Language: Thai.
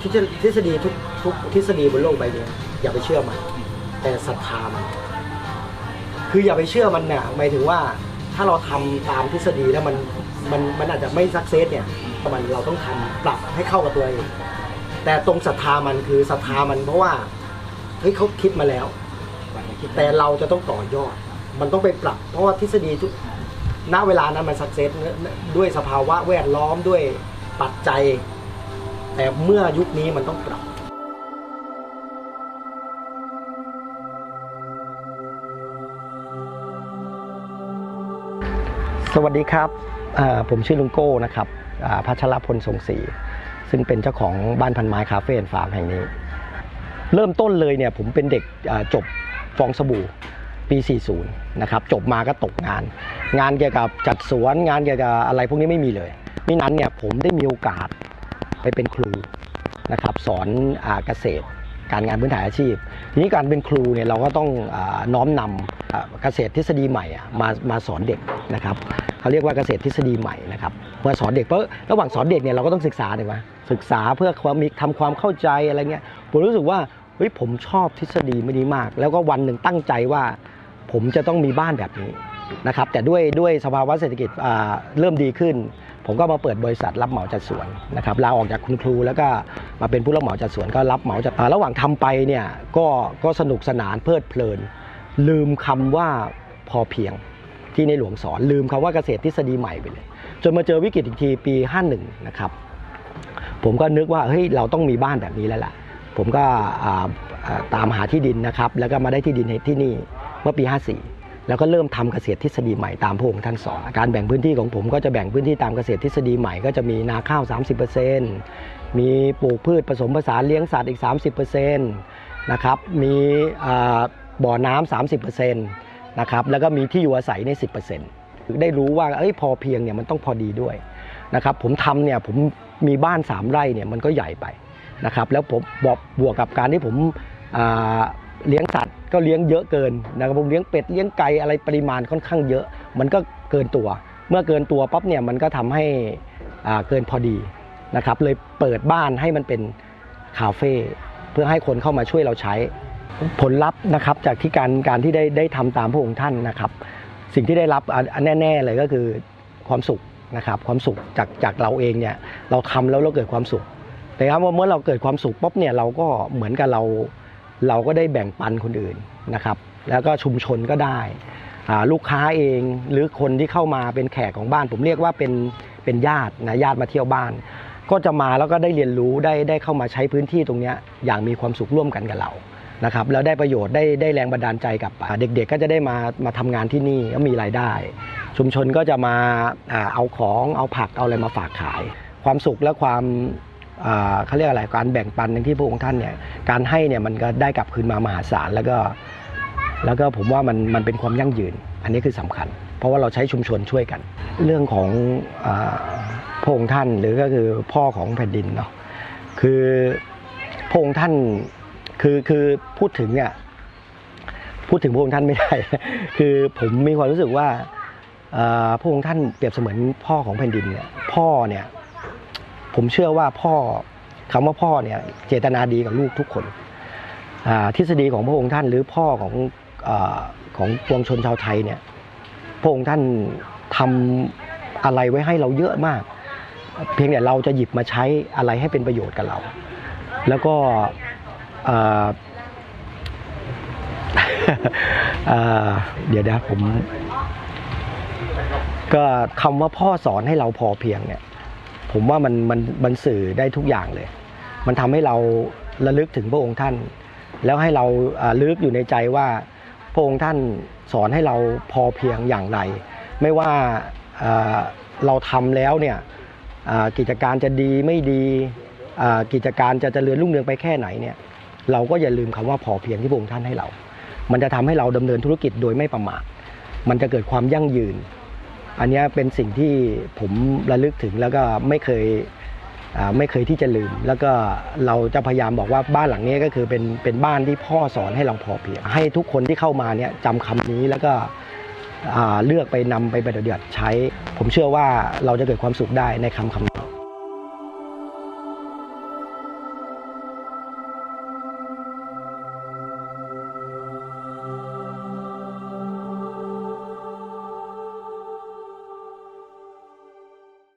ทฤษฎีทุกทุกทฤษฎีบนโลกใบนี้อย่าไปเชื่อมัน แต่ศรัทธามัน คืออย่าไปเชื่อมันเนี่ยหมายถึงว่าถ้าเราทำตามทฤษฎีแล้วมันมันมันอาจจะไม่สักเซสเนี่ยมันเราต้องทำปรับให้เข้ากับตัวเองแต่ตรงศรัทธามันคือศรัทธามันเพราะว่าเฮ้ยเขาคิดมาแล้ว แต่เราจะต้องต่อยอด มันต้องไปปรับ เพราะว่าทฤษฎีทุกณเวลานั้นมันสักเซสด้วยสภาวะแวดล้อมด้วยปัจจัย แต่เมื่อยุคนี้มันต้องปรับสวัสดีครับผมชื่อลุงโก้นะครับพัชรพลทรงศรีซึ่งเป็นเจ้าของบ้านพันไม้คาเฟ่แอนฟาร์มแห่งนี้ เริ่มต้นเลยเนี่ยผมเป็นเด็กจบฟองสบู่ปี 40 นะครับ จบมาก็ตกงาน งานเกี่ยวกับจัดสวนงานเกี่ยวกับอะไรพวกนี้ไม่มีเลยมินั้นเนี่ยผมได้มีโอกาส ไปเป็นครูนะครับสอนอเกษตร การงานพื้นฐานอาชีพทีนี้การเป็นครูเนี่ยเราก็ต้องอน้อมนำอ่าเกษตรทฤษฎีใหม่มามาสอนเด็กนะครับเขาเรียกว่าเกษตรทฤษฎีใหม่นะครับมาสอนเด็กเพราะระหว่างสอนเด็กเนี่ยเราก็ต้องศึกษาถูกไหมศึกษาเพื่อความมีทำความเข้าใจอะไรเงี้ยผมรู้สึกว่าเฮ้ยผมชอบทฤษฎีไม่ดีมาก แล้วก็วันหนึ่งตั้งใจว่า ผมจะต้องมีบ้านแบบนี้นะครับแต่ด้วยด้วยสภาวะเศรษฐกิจเริ่มดีขึ้น ผมก็มาเปิดบริษัทรับเหมาจัดสวนนะครับลาออกจากคุณครู แล้วก็มาเป็นผู้รับเหมาจัดสวนก็รับเหมาจัดระหว่างทำไปเนี่ยก็ก็สนุกสนานเพลิดเพลิน ลืมคำว่าพอเพียงที่ในหลวงสอนลืมคำว่าเกษตรทฤษฎีใหม่ไปเลย จนมาเจอวิกฤตอีกทีปี 51 นะครับ ผมก็นึกว่าเฮ้ยเราต้องมีบ้านแบบนี้แล้วล่ะ ผมก็ตามหาที่ดินนะครับ แล้วก็มาได้ที่ดินที่นี่เมื่อปี 54 แล้วก็เริ่มทำเกษตรทฤษฎีใหม่ตามพระองค์ท่านสอนการแบ่งพื้นที่ของผมก็จะแบ่งพื้นที่ตามเกษตรทฤษฎีใหม่ก็จะมีนาข้าว 30%มีปลูกพืชผสมผสานเลี้ยงสัตว์อีก 30%นะครับมีบ่อน้ำ30%นะครับแล้วก็มีที่อยู่อาศัยใน 10%ได้รู้ว่าเอ้ยพอเพียงเนี่ยมันต้องพอดีด้วยนะครับผมทำเนี่ยผมมีบ้าน 3 ไร่เนี่ยมันก็ใหญ่ไปนะครับแล้วผมบวกกับการที่ผม เลี้ยงสัตว์ก็เลี้ยงเยอะเกินนะครับผมเลี้ยงเป็ดเลี้ยงไก่อะไรปริมาณค่อนข้างเยอะ มันก็เกินตัว เมื่อเกินตัวปั๊บเนี่ยมันก็ทำให้อ่าเกินพอดีนะครับเลยเปิดบ้านให้มันเป็นคาเฟ่เพื่อให้คนเข้ามาช่วยเราใช้ผลลัพธ์นะครับจากที่การการที่ได้ได้ทำตามพระองค์ท่านนะครับ สิ่งที่ได้รับอันอันแน่ ๆ เลยก็คือความสุขนะครับความสุขจากจากเราเองเนี่ยเราทำแล้วเราเกิดความสุขแต่ครับว่าเมื่อเราเกิดความสุขปุ๊บเนี่ยเราก็เหมือนกับเรา เราก็ได้แบ่งปันคนอื่นนะครับ แล้วก็ชุมชนก็ได้ลูกค้าเองหรือคนที่เข้ามาเป็นแขกของบ้าน ผมเรียกว่าเป็นเป็นญาตินะญาติมาเที่ยวบ้าน ก็จะมาแล้วก็ได้เรียนรู้ได้ได้เข้ามาใช้พื้นที่ตรงนี้อย่างมีความสุขร่วมกันกับเรานะครับแล้วได้ประโยชน์ได้ได้แรงบันดาลใจกับเด็กๆ ก็จะได้มามาทำงานที่นี่ก็มีรายได้ ชุมชนก็จะมาเอาของเอาผักเอาอะไรมาฝากขาย ความสุขและความ เขาเรียกอะไรการแบ่งปันในที่พระองค์ท่านเนี่ยการให้เนี่ยมันก็ได้กลับคืนมามหาศาลแล้วก็ แล้วก็ผมว่ามันมันเป็นความยั่งยืน อันนี้คือสำคัญ เพราะว่าเราใช้ชุมชนช่วยกัน เรื่องของอพระองค์ท่านหรือก็คือพ่อของแผ่นดินเนาะคือพระองค์ท่านคือคือพูดถึงเนี่ยพูดถึงพระองค์ท่านไม่ได้ คือผมมีความรู้สึกว่าอ่าพระองค์ท่านเปรียบเสมือนพ่อของแผ่นดินเนี่ยพ่อเนี่ย ผมเชื่อว่าพ่อคำว่าพ่อเนี่ยเจตนาดีกับลูกทุกคนทฤษฎีของพระองค์ท่านหรือพ่อของอของปวงชนชาวไทยเนี่ยพระองค์ท่านทำอะไรไว้ให้เราเยอะมาก เพียงแต่เราจะหยิบมาใช้อะไรให้เป็นประโยชน์กับเรา แล้วก็เดี๋ยวนะผม ก็คำว่าพ่อสอนให้เราพอเพียงเนี่ย ผมว่ามันมันมันสื่อได้ทุกอย่างเลย มันทำให้เราระลึกถึงพระองค์ท่าน แล้วให้เราลึกอยู่ในใจว่าพระองค์ท่านสอนให้เราพอเพียงอย่างไร ไม่ว่าเราทำแล้วเนี่ยกิจการจะดีไม่ดีกิจการจะเจริญรุ่งเรืองไปแค่ไหนเนี่ยเราก็อย่าลืมคำว่าพอเพียงที่พระองค์ท่านให้เรา มันจะทำให้เราดำเนินธุรกิจโดยไม่ประมาท มันจะเกิดความยั่งยืน อันนี้เป็นสิ่งที่ผมระลึกถึงแล้วก็ไม่เคยไม่เคยที่จะลืม แล้วก็เราจะพยายามบอกว่าบ้านหลังนี้ก็คือเป็นเป็นบ้านที่พ่อสอนให้เราพอเพียง ให้ทุกคนที่เข้ามาเนี่ยจำคำนี้แล้วก็เลือกไปนำไปปฏิบัติใช้ ผมเชื่อว่าเราจะเกิดความสุขได้ในคำคำนี้